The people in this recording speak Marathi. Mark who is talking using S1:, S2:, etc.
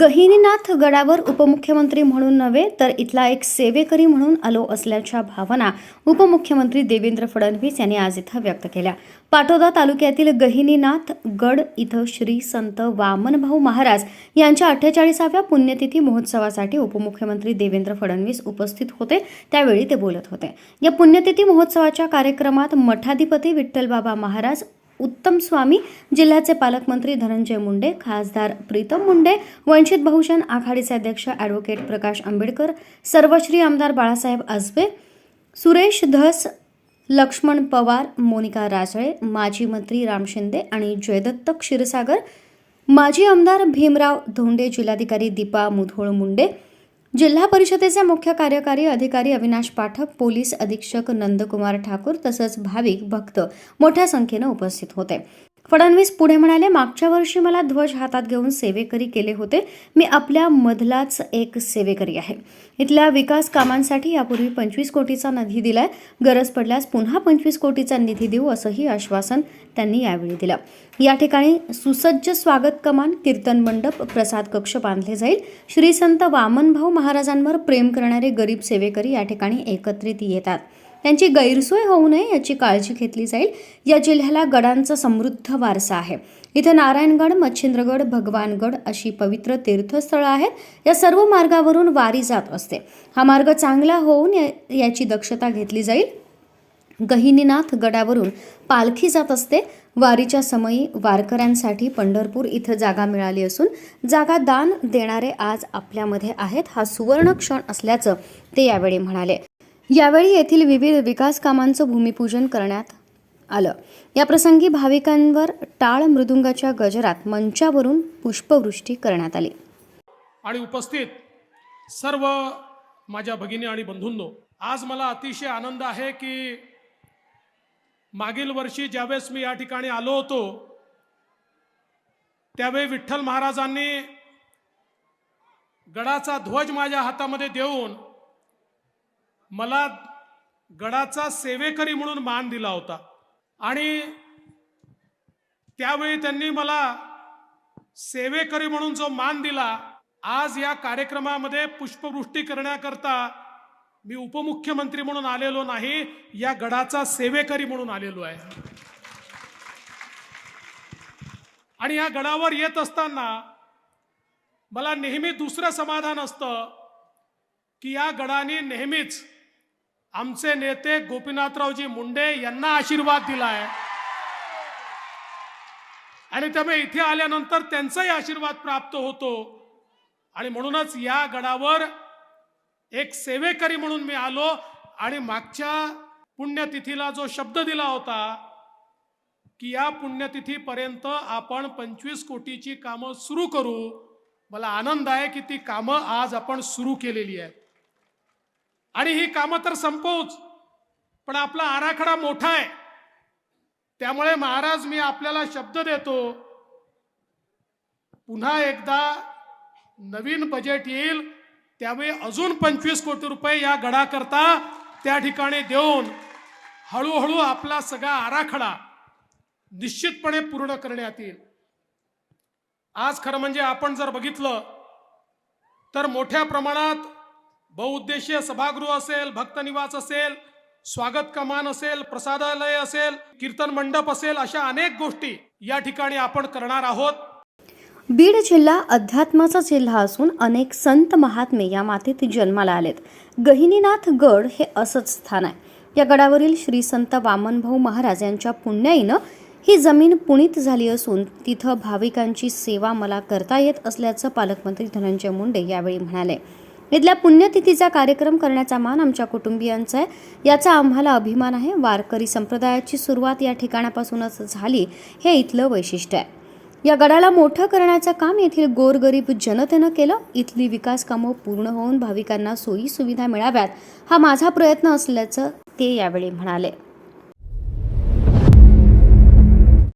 S1: गहिनीनाथ गडावर उपमुख्यमंत्री म्हणून नव्हे तर इथला एक सेवेकरी म्हणून आलो असल्याच्या भावना उपमुख्यमंत्री देवेंद्र फडणवीस यांनी आज इथं व्यक्त केल्या. पाटोदा तालुक्यातील गहिनीनाथ गड इथं श्री संत वामनभाऊ महाराज यांच्या अठ्ठेचाळीसाव्या पुण्यतिथी महोत्सवासाठी उपमुख्यमंत्री देवेंद्र फडणवीस उपस्थित होते. त्यावेळी ते बोलत होते. या पुण्यतिथी महोत्सवाच्या कार्यक्रमात मठाधिपती विठ्ठलबाबा महाराज उत्तम स्वामी जिल्ह्याचे पालकमंत्री धनंजय मुंडे खासदार प्रीतम मुंडे वंचित बहुजन आघाडीचे अध्यक्ष ॲडव्होकेट प्रकाश आंबेडकर सर्वश्री आमदार बाळासाहेब आजबे सुरेश धस लक्ष्मण पवार मोनिका राजळे माजी मंत्री राम शिंदे आणि जयदत्त क्षीरसागर माजी आमदार भीमराव धोंडे जिल्हाधिकारी दीपा मुधोळ मुंडे जिल्हा परिषदेचे मुख्य कार्यकारी अधिकारी अविनाश पाठक पोलीस अधीक्षक नंदकुमार ठाकूर तसंच भाविक भक्त मोठ्या संख्येनं उपस्थित होते. फडणवीस पुढे म्हणाले मागच्या वर्षी मला ध्वज हातात घेऊन सेवेकरी केले होते. मी आपल्या मधलाच एक सेवेकरी आहे. इथल्या विकास कामांसाठी यापूर्वी पंचवीस कोटीचा निधी दिलाय. गरज पडल्यास पुन्हा पंचवीस कोटीचा निधी देऊ असंही आश्वासन त्यांनी यावेळी दिलं. या ठिकाणी सुसज्ज स्वागत कमान कीर्तन मंडप प्रसाद कक्ष बांधले जाईल. श्री संत वामनभाऊ महाराजांवर प्रेम करणारे गरीब सेवेकरी या ठिकाणी एकत्रित येतात. त्यांची गैरसोय होऊ नये याची काळजी घेतली जाईल. या जिल्ह्याला गडांचा समृद्ध वारसा आहे. इथे नारायणगड मच्छिंद्रगड भगवानगड अशी पवित्र तीर्थस्थळं आहेत. या सर्व मार्गावरून वारी जात असते. हा मार्ग चांगला होऊन या- याची दक्षता घेतली जाईल. गहिनीनाथ गडावरून पालखी जात असते. वारीच्या समयी वारकऱ्यांसाठी पंढरपूर इथं जागा मिळाली असून जागा दान देणारे आज आपल्यामध्ये आहेत. हा सुवर्ण क्षण असल्याचं ते यावेळी म्हणाले. यावेळी येथील विविध विकास कामांचं भूमिपूजन करण्यात आलं. याप्रसंगी भाविकांवर टाळ मृदुंगाच्या गजरात मंचावरून पुष्पवृष्टी करण्यात आली.
S2: आणि उपस्थित सर्व माझ्या भगिनी आणि बंधूंनो आज मला अतिशय आनंद आहे की मागील वर्षी ज्यावेळेस मी या ठिकाणी आलो होतो त्यावेळी विठ्ठल महाराजांनी गडाचा ध्वज माझ्या हातामध्ये देऊन मला गडाचा सेवेकरी म्हणून मान दिला होता. आणि त्यावेळी त्यांनी मला सेवेकरी म्हणून जो मान दिला आज या कार्यक्रमामध्ये पुष्पवृष्टी करण्याकरता मी उपमुख्यमंत्री म्हणून आलेलो नाही या गडाचा सेवेकरी म्हणून आलेलो आहे. आणि या गडावर येत असताना मला नेहमी दुसरं समाधान असतं की या गडाने नेहमीच आमचे नेते गोपीनाथरावजी मुंडे यांना आशीर्वाद दिलाय. आणि त्यामुळे इथे आल्यानंतर त्यांचाही आशीर्वाद प्राप्त होतो. आणि म्हणूनच या गडावर एक सेवेकरी म्हणून मी आलो आणि मागच्या पुण्यतिथीला जो शब्द दिला होता की या पुण्यतिथीपर्यंत आपण पंचवीस कोटीची कामं सुरू करू. मला आनंद आहे की ती कामं आज आपण सुरू केलेली आहेत. आणि ही कामं तर संपवूच पण आपला आराखडा मोठा आहे. त्यामुळे महाराज मी आपल्याला शब्द देतो पुन्हा एकदा नवीन बजेट येईल त्यावेळी अजून पंचवीस कोटी रुपये या गडाकरता त्या ठिकाणी देऊन हळूहळू आपला सगळा आराखडा निश्चितपणे पूर्ण करण्यात येईल. आज खरं म्हणजे आपण जर बघितलं तर मोठ्या प्रमाणात बहुउद्देशीय सभागृह असेल भक्तनिवास असेल स्वागत कमान असेल प्रसादालय असेल कीर्तन मंडप असेल अशा अनेक गोष्टी या ठिकाणी आपण करणार आहोत.
S1: बीड जिल्हा अध्यात्माचा जिल्हा असून अनेक संत महात्मे या मातीत जन्माला आलेत. गहिनीनाथ गड हे असंच स्थान आहे. या गडावरील श्री संत वामनभाऊ महाराज यांच्या पुण्याईनं ही जमीन पुणित झाली असून तिथं भाविकांची सेवा मला करता येत असल्याचं पालकमंत्री धनंजय मुंडे यावेळी म्हणाले. इथल्या पुण्यतिथीचा कार्यक्रम करण्याचा मान आमच्या कुटुंबियांचा आहे. याचा आम्हाला अभिमान आहे. वारकरी संप्रदायाची सुरुवात या ठिकाणापासूनच झाली हे इथलं वैशिष्ट्य आहे. या गडाला मोठं करण्याचं काम येथील गोरगरीब जनतेनं केलं. इथली विकास कामं पूर्ण होऊन भाविकांना सोयी सुविधा मिळाव्यात हा माझा प्रयत्न असल्याचं ते यावेळी म्हणाले.